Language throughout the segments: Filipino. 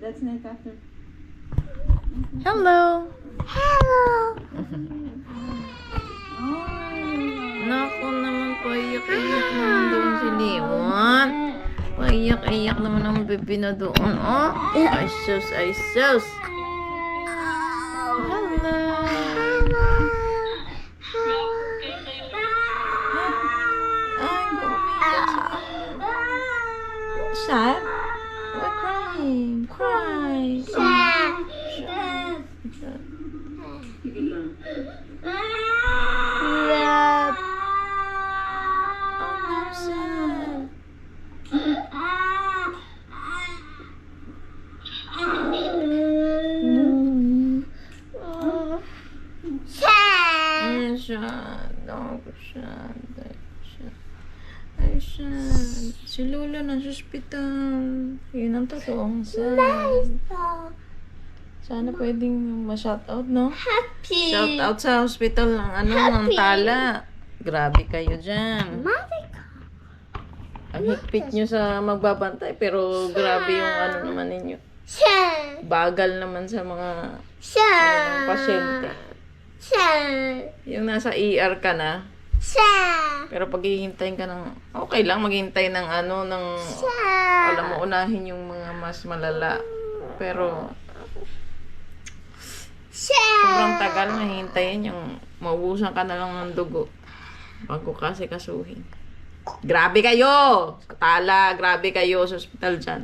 That's night after. Hello! Hello. Naku naman, paiyak-iyak naman doon si Leon. Paiyak-iyak naman ang bebe na doon. Oh, ay sus, ay sus. Hello! Ay, gumiyak si Sad? Why crying? Cry. Oh, no, sad. Sad. Ako sad. Ay, sad. Ay, sad. Si Lola nasa ospital. Yun ang totoong sad. Sana pwedeng ma-shoutout, no? Happy. Shoutout sa hospital ng ano, ng tala. Grabe kayo dyan. Ang higpit nyo sa magbabantay, pero grabe yung ano naman ninyo. Siya. Bagal naman sa mga Siya. ano, pasyente. Siya. Yung nasa ER ka na, Siya. pero pag hihintayin ka ng, okay lang, maghintay ng ano, ng, alam mo, unahin yung mga mas malala. Pero, Siya. sobrang tagal na hihintayin yung maubusan ka na lang ng dugo bago kasi kasuhin. Grabe kayo! Sa tala, grabe kayo sa ospital dyan.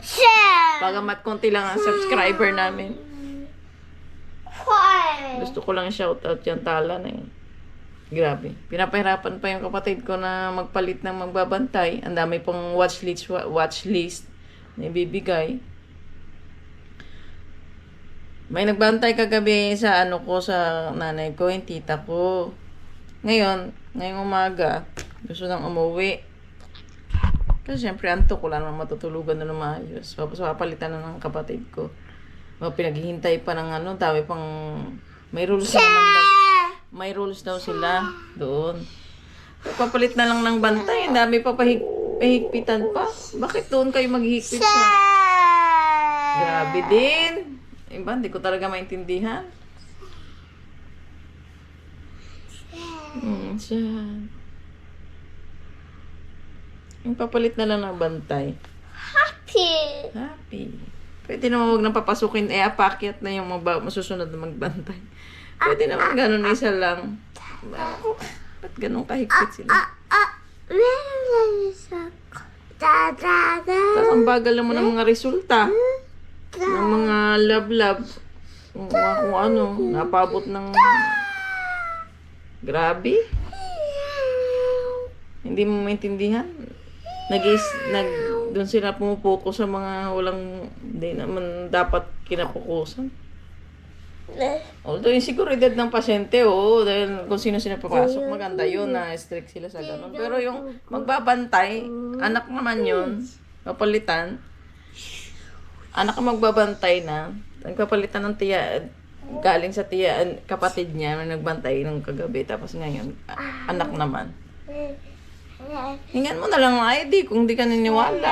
Siya. Bagamat konti lang ang subscriber namin. Gusto ko lang shoutout yung tala na yun. Grabe. Pinapahirapan pa yung kapatid ko na magpalit ng magbabantay. Ang dami pong watch list, watch list na ibibigay. May nagbantay kagabi sa ano ko, sa nanay ko, yung tita ko. Ngayon, ngayong umaga, gusto nang umuwi. Kasi syempre, antok lang naman matutulugan na ng maayos. Tapos papalitan na ng kapatid ko. Pinaghihintay pa ng ano, dami pang... May rules na naman daw. May rules daw sila doon. Papalit na lang ng bantay. Ang dami pa pahig, pahigpitan pa. Bakit doon kayo maghihigpit sa... Grabe din. Iba, hindi ko talaga maintindihan. Hmm, siya. Yung papalit na lang ng bantay. Happy. Happy. Pwede naman huwag nang papasukin, eh, apakyat na yung mga masusunod na magbantay. Pwede naman ganun isa lang. Ba't ganun kahigpit sila? Da? Tapos ang bagal naman ng mga resulta. Ng mga lab-lab. Kung, kung ano, napabot ng... Grabe. Hindi mo maintindihan. nag nag doon sila pumupuko sa mga walang hindi naman dapat kinapukusan. Although yung seguridad ng pasyente, oo, dahil kung sino sila papasok, maganda yun na strict sila sa ganun. Pero yung magbabantay, anak naman yun, papalitan, anak ang magbabantay na, nagpapalitan ng tiya, galing sa tiya, kapatid niya, na nagbantay nung kagabi, tapos ngayon, anak naman. Hingan mo na lang ng ID kung di ka niniwala.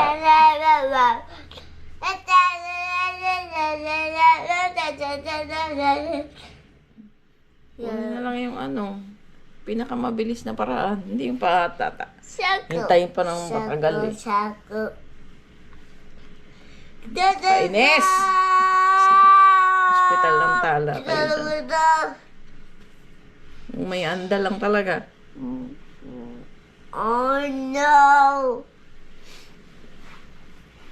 Yan na lang yung ano, pinakamabilis na paraan. Hindi yung patata. Hintayin pa ng matagal eh. Kainis! Hospital ng tala. Kayo dyan. May anda lang talaga. Oh no!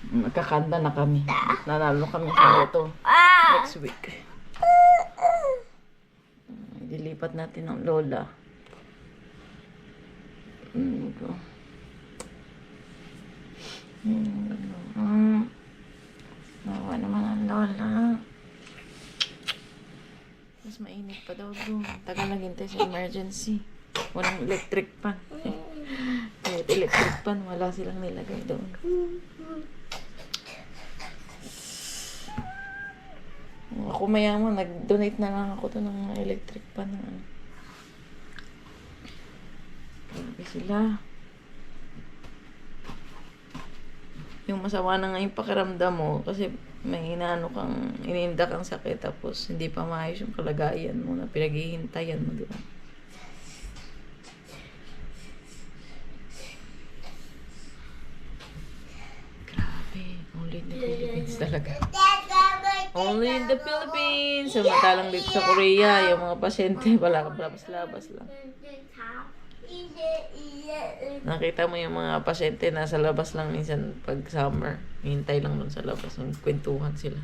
Magkakanda na kami. Nanalo kami sa loto Ah! next week. Dilipat natin ng lola. Ito. Hmm. Nawa naman ang lola. Mas mainit pa daw doon. Tagal naghintay sa emergency. Walang electric pan. Electric pan, wala silang nilagay doon. Ako mayaman, nag-donate na lang ako to ng electric pan. ano. Grabe sila. yung masama na nga yung pakiramdam mo kasi may inaano kang, iniinda kang sakit tapos hindi pa maayos yung kalagayan mo na pinaghihintayan mo, di ba? Grabe, only in the Philippines talaga. Only in the Philippines. Samantalang dito sa Korea, yung mga pasyente, wala kang labas-labas lang. Nakita mo yung mga pasyente nasa labas lang minsan pag summer. Hintay lang doon sa labas. Kwentuhan sila.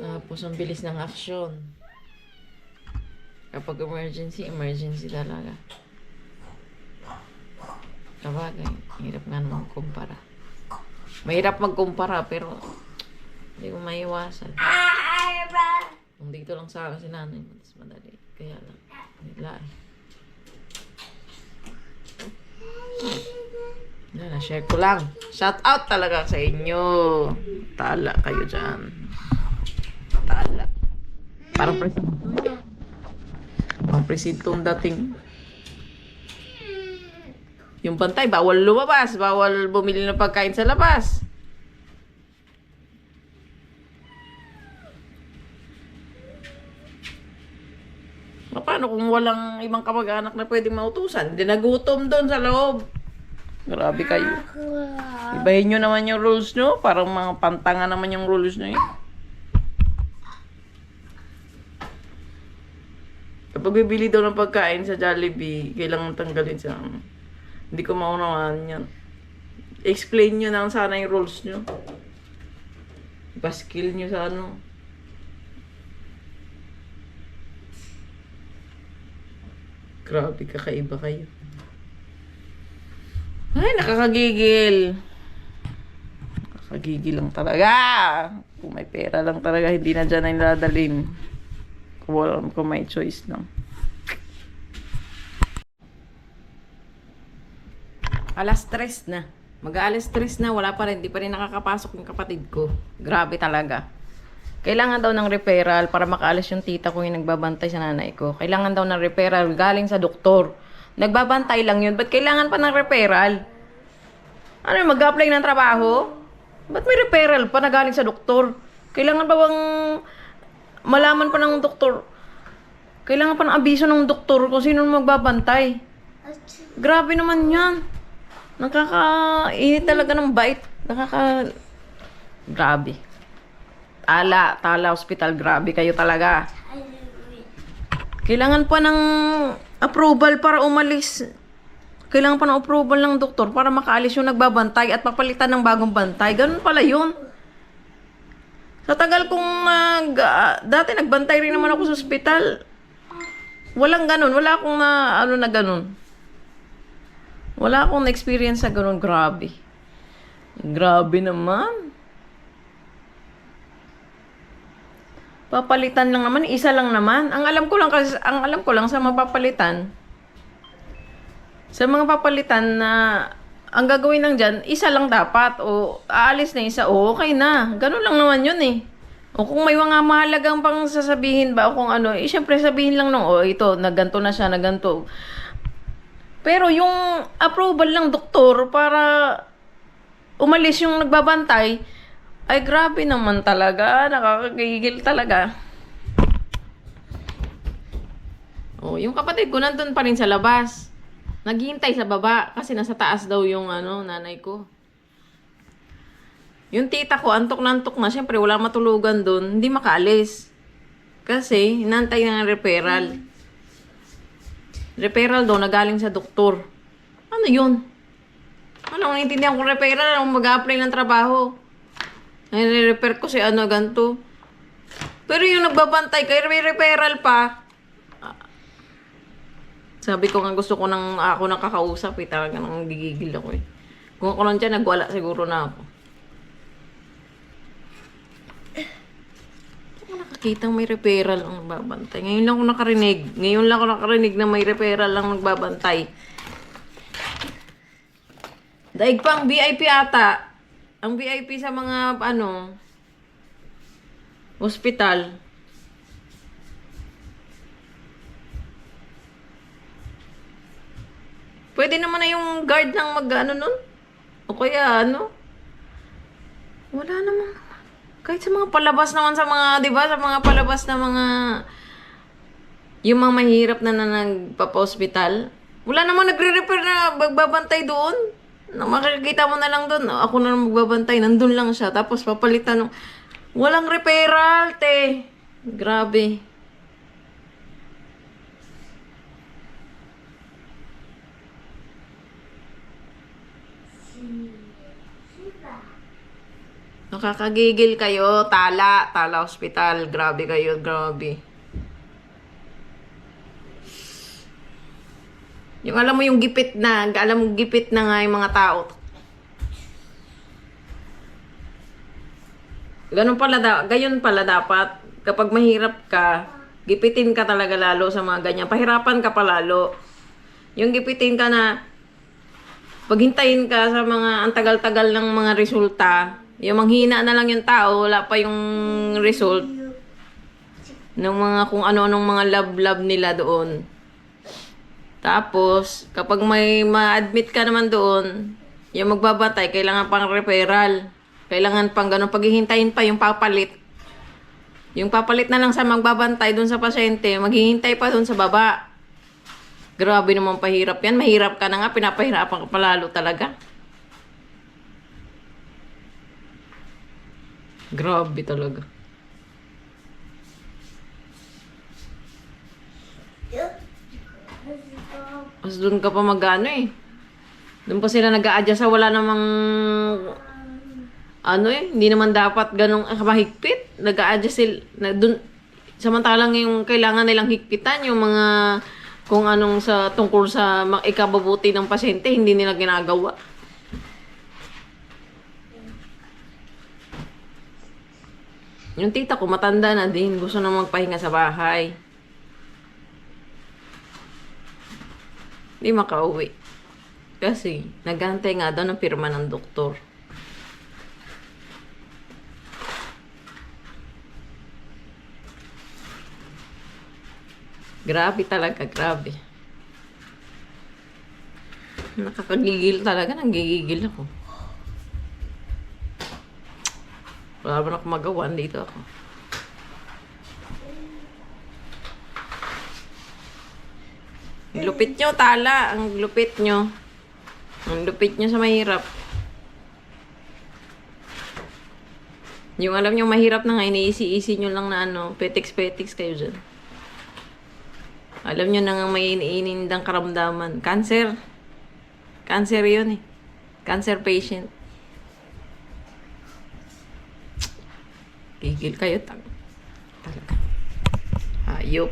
Tapos ang bilis ng aksyon. Kapag emergency, emergency talaga. Kabagay, hirap nga naman kumpara. Mahirap magkumpara pero hindi ko maiwasan. Kung dito lang sa akin si nanay, mas madali. Kaya lang, nila eh. Yan, na-share ko lang. Shout out talaga sa inyo. Tala kayo dyan. Tala. Parang presinto. Parang presintong dating. Yung pantay, bawal lumabas. Bawal bumili ng pagkain sa labas. Paano kung walang ibang kamag-anak na pwedeng mautusan? Hindi nagutom doon sa loob. Grabe kayo. Ibahin nyo naman yung rules nyo. Parang mga pantanga naman yung rules nyo eh. Kapag bibili daw ng pagkain sa Jollibee, kailangan tanggalin sa. Hindi ko maunawaan yan. Explain nyo na sana yung rules nyo. Ipaskill nyo sa ano. Grabe, kakaiba kayo. Ay, nakakagigil. Nakakagigil lang talaga. Kung may pera lang talaga, hindi na dyan ay niladalin. Kung, wala, kung may choice lang. Alas tres na. Mag-alas tres na, wala pa rin. Di pa rin nakakapasok yung kapatid ko. Grabe talaga. Kailangan daw ng referral para makaalis yung tita ko yung nagbabantay sa nanay ko. Kailangan daw ng referral galing sa doktor. Nagbabantay lang yun. Ba't kailangan pa ng referral? Ano, mag-apply ng trabaho? Ba't may referral pa na galing sa doktor? Kailangan pa bang malaman pa ng doktor? Kailangan pa ng abiso ng doktor kung sino magbabantay. Grabe naman yan. Nakakainit talaga ng bait. Nakaka... Grabe. Tala, Tala Hospital, grabe kayo talaga. Kailangan pa ng approval para umalis. Kailangan pa ng approval ng doktor para makaalis yung nagbabantay at papalitan ng bagong bantay. Ganun pala yun. Sa tagal kong nag... ah, dati nagbantay rin naman ako sa ospital. Walang ganun. Wala akong na... Ano na ganun. Wala akong na-experience sa ganun. Grabe. Grabe naman. Papalitan lang naman, isa lang naman. Ang alam ko lang kasi ang alam ko lang sa mapapalitan sa mga papalitan na ang gagawin lang dyan, isa lang dapat o aalis na isa, o okay na. Ganun lang naman yun eh. O kung may mga mahalagang pang sasabihin ba o kung ano, eh syempre sabihin lang nung, o ito, naganto na siya, naganto. Pero yung approval ng doktor para umalis yung nagbabantay, ay grabe naman talaga, nakakagigil talaga. Oh, yung kapatid ko nandun pa rin sa labas. Naghihintay sa baba kasi nasa taas daw yung ano, nanay ko. Yung tita ko, antok na antok na. Siyempre, wala matulugan doon. Hindi makaalis. Kasi, hinantay ng referral. Referral daw na galing sa doktor. Ano yun? Ano, naintindihan ko referral. Ang mag-apply ng trabaho. Nire-refer ko si ano, ganto. Pero yung nagbabantay, kay may referral pa. Sabi ko nga gusto ko nang ako nang kakausap eh. Talaga nang gigigil ako eh. Kung ako lang nagwala siguro na ako. kitang may referral ang nagbabantay. Ngayon lang ako nakarinig. Ngayon lang ako nakarinig na may referral lang nagbabantay. Daig pang VIP ata. Ang VIP sa mga ano hospital. Pwede naman na yung guard ng mag ano nun. O kaya ano. Wala namang kahit sa mga palabas naman sa mga, di ba, sa mga palabas na mga yung mga mahirap na, na nagpapa-hospital. Wala namang nagre-repair na magbabantay doon. Na makikita mo na lang doon. Ako na lang magbabantay. Nandun lang siya. Tapos papalitan ng... Walang referral, te. Grabe. Nakakagigil kayo. Tala. Tala Hospital. Grabe kayo. Grabe. Yung alam mo yung gipit na, alam mo gipit na nga yung mga tao. Ganun pala, da, gayon pala dapat. Kapag mahirap ka, gipitin ka talaga lalo sa mga ganyan. Pahirapan ka pa lalo. Yung gipitin ka na, paghintayin ka sa mga ang tagal-tagal ng mga resulta, yung manghina na lang yung tao, wala pa yung result ng mga kung ano-anong mga love-love nila doon. Tapos, kapag may ma-admit ka naman doon, yung magbabatay, kailangan pang referral. Kailangan pang ganun. Paghihintayin pa yung papalit. Yung papalit na lang sa magbabantay doon sa pasyente, maghihintay pa doon sa baba. Grabe naman pahirap yan. Mahirap ka na nga, pinapahirapan ka palalo talaga. Grabe talaga. Mas doon ka pa magano eh. Doon pa sila nag adjust sa wala namang ano eh, hindi naman dapat ganong mahigpit. nag adjust sila, na, dun, samantalang yung kailangan nilang higpitan, yung mga kung anong sa tungkol sa ikababuti ng pasyente, hindi nila ginagawa. Yung tita ko, matanda na din. Gusto na magpahinga sa bahay. Hindi makauwi. Kasi, nagantay nga daw ng pirma ng doktor. Grabe talaga, grabe. Nakakagigil talaga, nanggigigil ako. Wala ba akong magawa, dito ako. Lupit nyo, tala. Ang lupit nyo. Ang lupit nyo sa mahirap. Yung alam nyo, mahirap na nga, iniisi-isi nyo lang na ano, petiks-petiks kayo dyan. Alam nyo na nga may iniinindang karamdaman. Cancer. Cancer yun eh. Cancer patient. Gigil kayo. Tag talaga. Hayop.